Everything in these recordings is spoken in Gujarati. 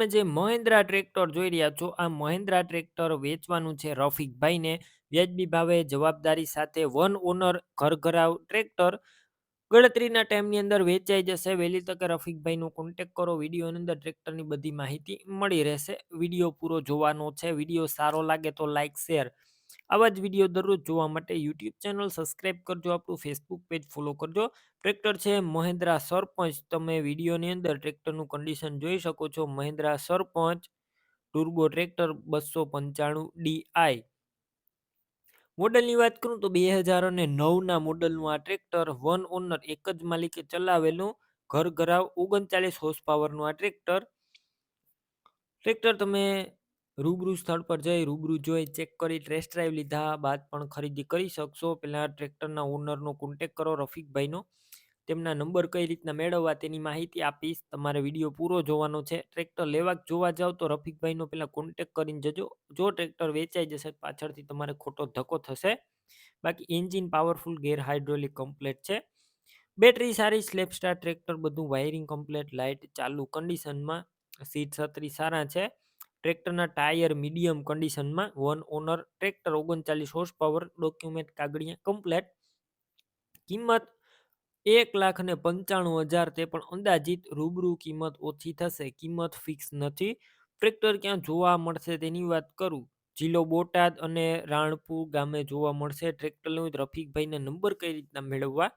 તમે જે મહિન્દ્રા ટ્રેક્ટર જોઈ રહ્યા છો, આ મહિન્દ્રા ટ્રેક્ટર વેચવાનું છે રફીકભાઈને. વ્યાજબી ભાવે જવાબદારી સાથે વન ઓનર ઘરઘરાવ ટ્રેક્ટર ગણતરીના ટાઈમની અંદર વેચાઈ જશે. વહેલી તકે રફીકભાઈનો કોન્ટેક કરો. વિડીયોની અંદર ટ્રેક્ટરની બધી માહિતી મળી રહેશે. વીડિયો પૂરો જોવાનો છે. વીડિયો સારો લાગે તો લાઇક શેર આવા જ વીડિયો દરરોજ જોવા માટે યુટ્યુબ ચેનલ સબસ્ક્રાઈબ કરજો, આપણું ફેસબુક પેજ ફોલો કરજો. ટ્રેક્ટર છે મહિન્દ્રા સરપંચ, તમે વિડીયોની અંદર ટ્રેક્ટરનું કન્ડિશન જોઈ શકો છો. મહિન્દ્રા સરપંચ, ટુર્બો ટ્રેક્ટર બસો પંચાણું ડીઆઈ મોડલની વાત કરું તો બે હજાર અને નવના મોડલનું આ ટ્રેક્ટર વન ઓનર એક જ માલિકે ચલાવેલું. ઘર ઘરાવ ઓગણચાલીસ હોર્સ પાવરનું આ ટ્રેક્ટર. ટ્રેક્ટર તમે રૂબરૂ સ્થળ પર જઈ રૂબરૂ જોઈ ચેક કરી ટેસ્ટ ડ્રાઈવ લીધા, બાદ પણ ખરીદી કરી શકશો. પહેલાં ટ્રેક્ટરના ઓનરનો કોન્ટેક કરો રફીકભાઈનો. તેમના નંબર કઈ રીતના મેળવવા તેની માહિતી આપીશ. તમારે વીડિયો પૂરો જોવાનો છે. ટ્રેક્ટર લેવા જોવા જાવ તો રફીકભાઈનો પહેલાં કોન્ટેક કરીને જજો. જો ટ્રેક્ટર વેચાઈ જશે પાછળથી તમારે ખોટો ધક્કો થશે. બાકી engine powerful gear hydraulic complete છે. બેટરી સારી સ્લેપ સ્ટાર ટ્રેક્ટર બધું વાયરિંગ કમ્પ્લેટ લાઇટ ચાલુ કન્ડિશનમાં સીટ છત્રી સારા છે. ટ્રેક્ટરના ટાયર મીડિયમ કન્ડિશનમાં, વન ઓનર ટ્રેક્ટર ઓગણચાલીસ હોર્સ પાવર, ડોક્યુમેન્ટ કાગળિયા કમ્પ્લેટ. કિંમત એક લાખ ને પંચાણું હજાર તે પણ અંદાજિત, રૂબરૂ કિંમત ઓછી થશે, કિંમત ફિક્સ નથી. ટ્રેક્ટર ક્યાં જોવા મળશે તેની વાત કરું. જિલ્લો બોટાદ અને રાણપુર ગામે જોવા મળશે, ટ્રેક્ટરનું રફીકભાઈના નંબર કઈ રીતના મેળવવા?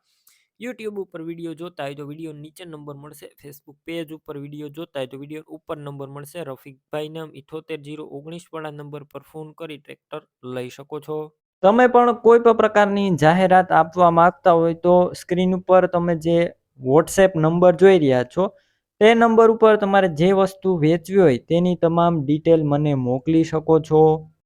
યુટ્યુબ ઉપર વીડિયો જોતા હોય તો વીડિયો નીચે નંબર મળશે ફેસબુક પેજ ઉપર વીડિયો જોતા હોય તો વીડિયો ઉપર નંબર મળશે. રફીકભાઈના ઇઠોતેર જીરો ઓગણીસ વાળા નંબર પર ફોન કરી ટ્રેક્ટર લઈ શકો છો. તમે પણ કોઈ પણ પ્રકારની જાહેરાત આપવા માંગતા હોય તો સ્ક્રીન ઉપર તમે જે વોટ્સએપ નંબર જોઈ રહ્યા છો, તે નંબર ઉપર તમારે જે વસ્તુ વેચવી હોય તેની તમામ ડિટેલ મને મોકલી શકો છો.